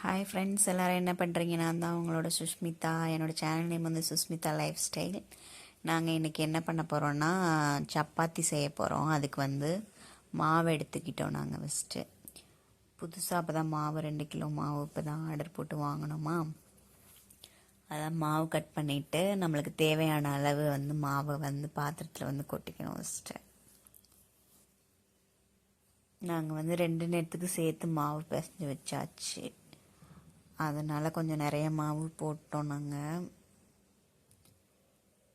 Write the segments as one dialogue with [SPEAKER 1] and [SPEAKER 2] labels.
[SPEAKER 1] Hi friends எல்லோரும் என்ன பண்ணுறீங்க நான் தான் உங்களோட சுஷ்மிதா. என்னோட சேனல் நேம் வந்து சுஷ்மிதா லைஃப் ஸ்டைல் நாங்கள் இன்றைக்கி என்ன பண்ண போகிறோன்னா சப்பாத்தி செய்ய போகிறோம் அதுக்கு வந்து மாவு எடுத்துக்கிட்டோம் நாங்கள் ஃபஸ்ட்டு புதுசாக அப்போ தான் மாவு ரெண்டு கிலோ மாவு இப்போ தான் ஆர்டர் போட்டு வாங்கினோமா. அதான் மாவு கட் பண்ணிவிட்டு நம்மளுக்கு தேவையான அளவு வந்து மாவை வந்து பாத்திரத்தில் வந்து கொட்டிக்கணும் ஃபஸ்ட்டு நாங்கள் வந்து ரெண்டு நேரத்துக்கு சேர்த்து மாவு பிசைஞ்சு வச்சாச்சு. அதனால் கொஞ்சம் நிறைய மாவு போட்டோம் நாங்கள்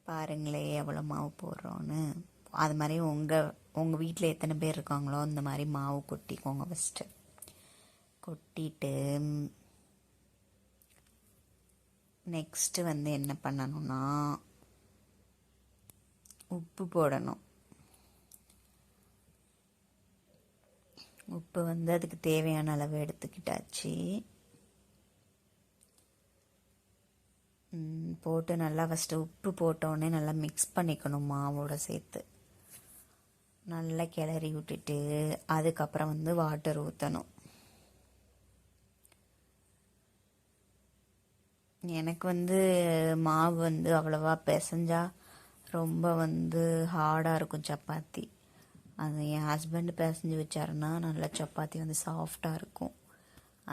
[SPEAKER 1] பாருங்களே எவ்வளோ மாவு போடுறோன்னு. அது மாதிரி உங்கள் உங்கள் வீட்டில் எத்தனை பேர் இருக்காங்களோ அந்த மாதிரி மாவு கொட்டிக்கோங்க ஃபஸ்ட்டு கொட்டிட்டு நெக்ஸ்ட்டு வந்து என்ன பண்ணணும்னா உப்பு போடணும். உப்பு வந்து அதுக்கு தேவையான அளவு எடுத்துக்கிட்டாச்சு. போட்டு நல்லா ஃபஸ்ட்டு உப்பு போட்டோடனே நல்லா மிக்ஸ் பண்ணிக்கணும் மாவோட சேர்த்து. நல்லா கிளறி விட்டுட்டு அதுக்கப்புறம் வந்து வாட்டர் ஊற்றணும் எனக்கு வந்து மாவு வந்து அவ்வளோவா பிசைஞ்சா ரொம்ப வந்து ஹார்டாக இருக்கும் சப்பாத்தி. அது என் ஹஸ்பண்ட் பிசைஞ்சு வச்சாருன்னா நல்லா சப்பாத்தி வந்து சாஃப்டாக இருக்கும்.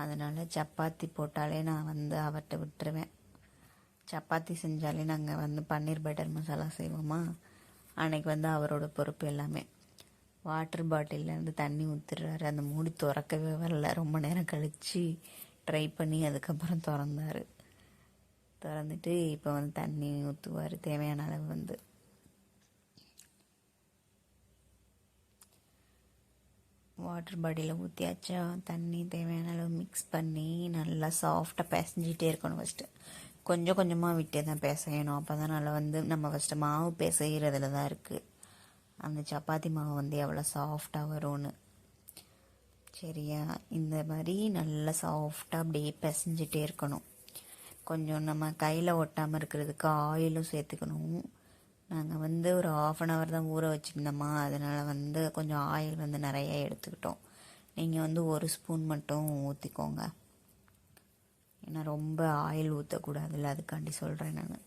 [SPEAKER 1] அதனால் சப்பாத்தி போட்டாலே நான் வந்து அவர்கிட்ட விட்டுருவேன். சப்பாத்தி செஞ்சாலே நாங்கள் வந்து பன்னீர் பட்டர் மசாலா செய்வோமா? அன்னைக்கு வந்து அவரோட பொறுப்பு எல்லாமே. வாட்டர் பாட்டிலேருந்து தண்ணி ஊற்றுறாரு அந்த மூடி திறக்கவே வரல. ரொம்ப நேரம் கழித்து ட்ரை பண்ணி அதுக்கப்புறம் திறந்தார். திறந்துட்டு இப்போ வந்து தண்ணி ஊற்றுவார் தேவையான அளவு வந்து. வாட்டர் பாட்டிலில் ஊற்றியாச்சா தண்ணி தேவையான அளவு மிக்ஸ் பண்ணி நல்லா சாஃப்டாக பிசைஞ்சிட்டே இருக்கணும் ஃபஸ்ட்டு கொஞ்சம் கொஞ்சமாக விட்டு தான் பிசையணும் அப்போ தான் நல்லா வந்து நம்ம ஃபஸ்ட்டு மாவு பிசைகிறதுல தான் இருக்குது அந்த சப்பாத்தி மாவு வந்து எவ்வளோ சாஃப்டாக வரும்னு. சரியா? இந்த மாதிரி நல்லா சாஃப்டாக அப்படியே பிசைஞ்சிட்டே இருக்கணும். கொஞ்சம் நம்ம கையில் ஒட்டாமல் இருக்கிறதுக்கு ஆயிலும் சேர்த்துக்கணும். நாங்கள் வந்து ஒரு ஆஃப் அன் ஹவர் தான் ஊற வச்சுருந்தோமா அதனால் வந்து கொஞ்சம் ஆயில் வந்து நிறையா எடுத்துக்கிட்டோம். நீங்கள் வந்து ஒரு ஸ்பூன் மட்டும் ஊற்றிக்கோங்க நான் ரொம்ப ஆயில் ஊற்றக்கூடாதுல்ல அதுக்காண்டி சொல்கிறேன் நான்.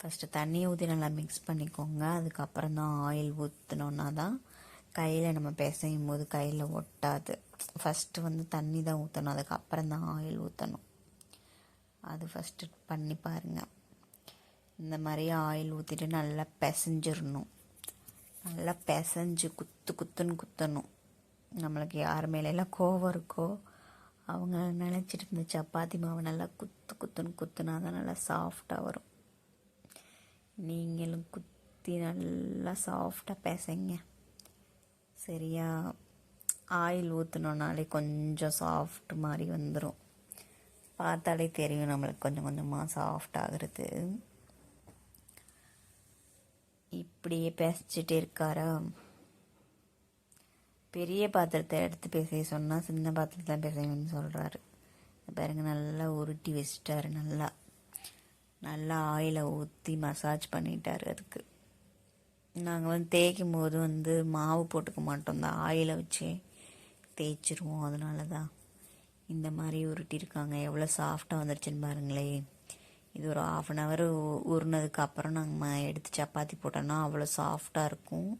[SPEAKER 1] ஃபஸ்ட்டு தண்ணியை ஊற்றி நல்லா மிக்ஸ் பண்ணிக்கோங்க. அதுக்கப்புறம் தான் ஆயில் ஊற்றினோன்னா தான் கையில் நம்ம பிசையும் போது கையில் ஒட்டாது. ஃபஸ்ட்டு வந்து தண்ணி தான் ஊற்றணும் அதுக்கப்புறம் தான் ஆயில் ஊற்றணும் அது ஃபஸ்ட்டு பண்ணி பாருங்கள் இந்த மாதிரி ஆயில் ஊற்றிட்டு நல்லா பிசைஞ்சிடணும் நல்லா பிசைஞ்சு குத்து குத்துன்னு குத்தணும். நம்மளுக்கு யார் மேலெல்லாம் கோவம் இருக்கோ அவங்க நினச்சிட்டு இருந்த சப்பாத்தி மாவை நல்லா குத்து குத்துன்னு குத்துனா தான் நல்லா சாஃப்டாக வரும். நீங்களும் குத்தி நல்லா சாஃப்டாக பேசுங்க. சரியா? ஆயில் ஊற்றுனோனாலே கொஞ்சம் சாஃப்ட் மாதிரி வந்துடும் பார்த்தாலே தெரியும் நம்மளுக்கு கொஞ்சம் கொஞ்சமாக சாஃப்ட் ஆகுறது. இப்படியே பேசிச்சிட்டே இருக்காரா? பெரிய பாத்திரத்தை எடுத்து பேச சொன்னால் சின்ன பாத்திரத்தில் பேசணும்னு சொல்கிறாரு பாருங்க நல்லா உருட்டி வச்சிட்டாரு நல்லா. நல்லா ஆயிலை ஊற்றி மசாஜ் பண்ணிட்டாரு அதுக்கு. நாங்கள் வந்து தேய்க்கும் போது வந்து மாவு போட்டுக்க மாட்டோம். இந்த ஆயிலை வச்சு தேய்ச்சிருவோம் அதனால தான் இந்த மாதிரி உருட்டியிருக்காங்க எவ்வளோ சாஃப்டாக வந்துருச்சுன்னு பாருங்களே இது ஒரு ஆஃப் அன் ஹவர் உருனதுக்கப்புறம் நாங்கள் எடுத்து சப்பாத்தி போட்டோன்னா அவ்வளோ சாஃப்டாக இருக்கும்.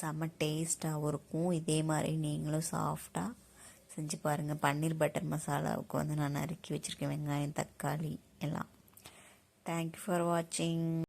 [SPEAKER 1] செம்ம டேஸ்ட்டாகவும் இருக்கும். இதே மாதிரி நீங்களும் சாஃப்டாக செஞ்சு பாருங்கள் பன்னீர் பட்டர் மசாலாவுக்கு வந்து நான் நறுக்கி வச்சுருக்கேன் வெங்காயம் தக்காளி எல்லாம். தேங்க்யூ ஃபார் வாட்சிங்